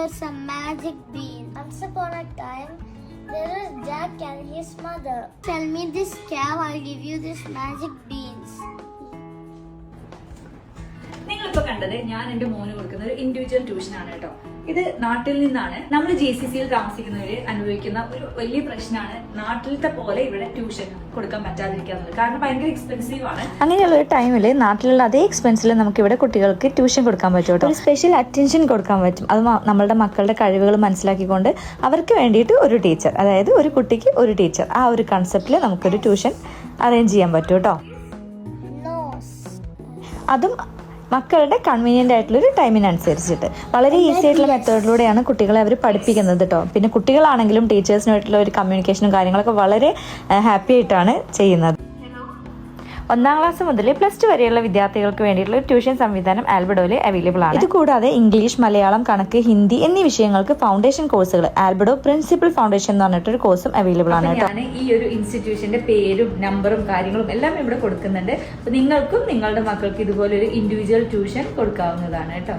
you some magic beans. Once upon a time, there is Jack and his mother. Tell me this cow, I'll give you this magic beans. നിങ്ങളിപ്പോ കണ്ടത് ഞാൻ എന്റെ മോന് കൊടുക്കുന്ന ഒരു individual tuition ആണ് കേട്ടോ ഇത് നാട്ടിൽ നിന്നാണ് നമ്മൾ ജി സി സിയിൽ താമസിക്കുന്നവര് അനുഭവിക്കുന്ന ഒരു വലിയ പ്രശ്നമാണ് നാട്ടിലത്തെ പോലെ ഇവിടെ ട്യൂഷൻ കൊടുക്കാൻ പറ്റാതിരിക്കുക എന്നുള്ളത് കാരണം ഭയങ്കര എക്സ്പെൻസീവ് ആണ്. അങ്ങനെയുള്ള ഒരു ടൈമിൽ നാട്ടിലുള്ള അതേ എക്സ്പെൻസിൽ നമുക്ക് ഇവിടെ കുട്ടികൾക്ക് ട്യൂഷൻ കൊടുക്കാൻ പറ്റും കേട്ടോ. ഒരു സ്പെഷ്യൽ അറ്റൻഷൻ കൊടുക്കാൻ പറ്റും. അത് നമ്മളുടെ മക്കളുടെ കഴിവുകൾ മനസ്സിലാക്കിക്കൊണ്ട് അവർക്ക് വേണ്ടിയിട്ട് ഒരു ടീച്ചർ അതായത് ഒരു കുട്ടിക്ക് ഒരു ടീച്ചർ ആ ഒരു കൺസെപ്റ്റിൽ നമുക്കൊരു ട്യൂഷൻ അറേഞ്ച് ചെയ്യാൻ പറ്റും കേട്ടോ. അതും മക്കളുടെ കൺവീനിയന്റ് ആയിട്ടുള്ളൊരു ടൈമിനനുസരിച്ചിട്ട് വളരെ ഈസി ആയിട്ടുള്ള മെത്തേഡിലൂടെയാണ് കുട്ടികളെ അവർ പഠിപ്പിക്കുന്നത് കേട്ടോ പിന്നെ കുട്ടികളാണെങ്കിലും ടീച്ചേഴ്സിനായിട്ടുള്ള ഒരു കമ്മ്യൂണിക്കേഷനും കാര്യങ്ങളൊക്കെ വളരെ ഹാപ്പി ആയിട്ടാണ് ചെയ്യുന്നത്. ഒന്നാം ക്ലാസ് മുതൽ പ്ലസ് ടു വരെയുള്ള വിദ്യാർത്ഥികൾക്ക് വേണ്ടിയിട്ടുള്ള ഒരു ട്യൂഷൻ സംവിധാനം ആൽബഡോയിൽ അവൈലബിൾ ആണ്. ഇത് കൂടാതെ ഇംഗ്ലീഷ് മലയാളം കണക്ക് ഹിന്ദി എന്നീ വിഷയങ്ങൾക്ക് ഫൗണ്ടേഷൻ കോഴ്സുകൾ ആൽബഡോ പ്രിൻസിപ്പൽ ഫൗണ്ടേഷൻ എന്ന് പറഞ്ഞിട്ടൊരു കോഴ്സും അവൈലബിൾ ആണ് കേട്ടോ. ഞാൻ ഈ ഒരു ഇൻസ്റ്റിറ്റ്യൂഷന്റെ പേരും നമ്പറും കാര്യങ്ങളും എല്ലാം ഇവിടെ കൊടുക്കുന്നുണ്ട്. അപ്പോൾ നിങ്ങൾക്കും നിങ്ങളുടെ മക്കൾക്ക് ഇതുപോലെ ഒരു ഇൻഡിവിജ്വൽ ട്യൂഷൻ കൊടുക്കാവുന്നതാണ് കേട്ടോ.